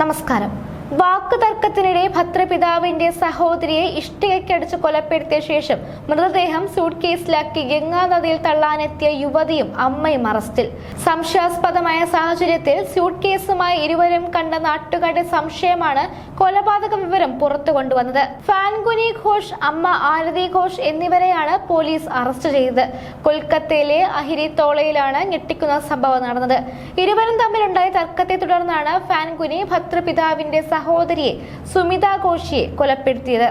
നമസ്കാരം. വാക്ക് തർക്കത്തിനിടെ ഭദ്രപിതാവിന്റെ സഹോദരിയെ ഇഷ്ടികയ്ക്കടിച്ച് കൊലപ്പെടുത്തിയ ശേഷം മൃതദേഹം സൂട്ട് കേസിലാക്കി ഗംഗാ നദിയിൽ തള്ളാനെത്തിയ യുവതിയും അമ്മയും അറസ്റ്റിൽ. സംശയാസ്പദമായ സാഹചര്യത്തിൽ സ്യൂട്ട് കേസുമായി ഇരുവരും കണ്ട നാട്ടുകാരുടെ സംശയമാണ് കൊലപാതക വിവരം പുറത്തു കൊണ്ടുവന്നത്. ഫാൻഗുനി ഘോഷ് അമ്മ ആരതി ഘോഷ് എന്നിവരെയാണ് പോലീസ് അറസ്റ്റ് ചെയ്തത്. കൊൽക്കത്തയിലെ അഹിരി തോളയിലാണ് ഞെട്ടിക്കുന്ന സംഭവം നടന്നത്. ഇരുവരും തമ്മിലുണ്ടായ തർക്കത്തെ തുടർന്നാണ് ഫാൻഗുനി ഭദ്രപിതാവിന്റെ സഹോദരിയെ സുമിത ഘോഷിയെ കൊലപ്പെടുത്തിയത്.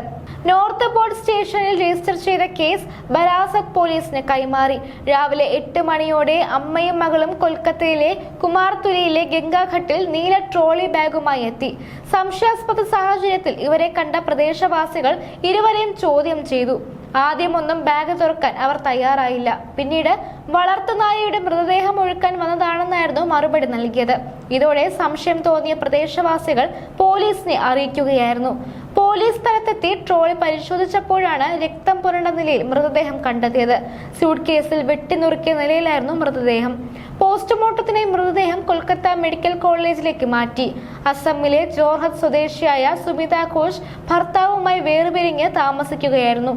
നോർത്ത് പോർട്ട് സ്റ്റേഷനിൽ രജിസ്റ്റർ ചെയ്ത കേസ് ബരാസക് പോലീസിന് കൈമാറി. രാവിലെ എട്ട് മണിയോടെ അമ്മയും മകളും കൊൽക്കത്തയിലെ കുമാർതുലിയിലെ ഗംഗാഘട്ടിൽ നീല ട്രോളി ബാഗുമായി എത്തി. സംശയാസ്പദ സാഹചര്യത്തിൽ ഇവരെ കണ്ട പ്രദേശവാസികൾ ഇരുവരെയും ചോദ്യം ചെയ്തു. ആദ്യമൊന്നും ബാഗ് തുറക്കാൻ അവർ തയ്യാറായില്ല. പിന്നീട് വളർത്തുനായയുടെ മൃതദേഹം ഒഴുക്കാൻ വന്നതാണെന്നായിരുന്നു മറുപടി നൽകിയത്. ഇതോടെ സംശയം തോന്നിയ പ്രദേശവാസികൾ പോലീസിനെ അറിയിക്കുകയായിരുന്നു. പോലീസ് സ്ഥലത്തെത്തി ട്രോളി പരിശോധിച്ചപ്പോഴാണ് രക്തം പുരണ്ട നിലയിൽ മൃതദേഹം കണ്ടെത്തിയത്. സ്യൂട്ട് കേസിൽ വെട്ടിനുറുക്കിയ നിലയിലായിരുന്നു മൃതദേഹം. പോസ്റ്റ്മോർട്ടത്തിനായി മൃതദേഹം കൊൽക്കത്ത മെഡിക്കൽ കോളേജിലേക്ക് മാറ്റി. അസമിലെ ജോർഹത്ത് സ്വദേശിയായ സുമിത ഘോഷ് ഭർത്താവുമായി വേർപിരിഞ്ഞ് താമസിക്കുകയായിരുന്നു.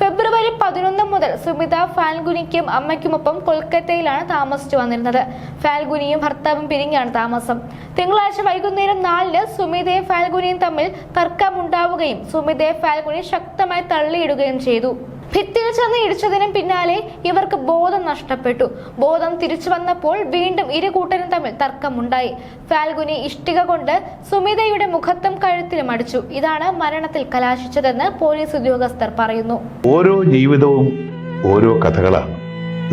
ഫെബ്രുവരി പതിനൊന്ന് മുതൽ സുമിത ഫാൽഗുനിക്കും അമ്മയ്ക്കുമൊപ്പം കൊൽക്കത്തയിലാണ് താമസിച്ചു വന്നിരുന്നത്. ഫാൽഗുനിയും ഭർത്താവും പിരിഞ്ഞാണ് താമസം. തിങ്കളാഴ്ച വൈകുന്നേരം നാലിന് സുമിതയും ഫാൽഗുനിയും തമ്മിൽ തർക്കമുണ്ടാവുകയും സുമിതയെ ഫാൽഗുനി ശക്തമായി തള്ളിയിടുകയും ചെയ്തു. ഭിത്തിയിൽ ചെന്ന് ഇടിച്ചതിനും പിന്നാലെ ഇവർക്ക് ബോധം നഷ്ടപ്പെട്ടു. ബോധം തിരിച്ചു വന്നപ്പോൾ വീണ്ടും ഇരു കൂട്ടരും തമ്മിൽ തർക്കമുണ്ടായി. ഫാൽഗുനി ഇഷ്ടിക കൊണ്ട് സുമിതയുടെ മുഖത്തും കഴുത്തിലും അടിച്ചു. ഇതാണ് മരണത്തിൽ കലാശിച്ചതെന്ന് പോലീസ് ഉദ്യോഗസ്ഥർ പറയുന്നു. ഓരോ ജീവിതവും ഓരോ കഥകളാണ്.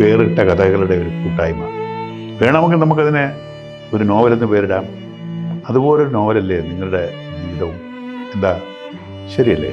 വേറിട്ട കഥകളുടെ ഒരു കൂട്ടായ്മ. വേണമെങ്കിൽ നമുക്കതിനെ ഒരു നോവലെന്ന് പേരിടാം. അതുപോലൊരു നോവലല്ലേ നിങ്ങളുടെ ജീവിതവും? എന്താ? ശരിയല്ലേ?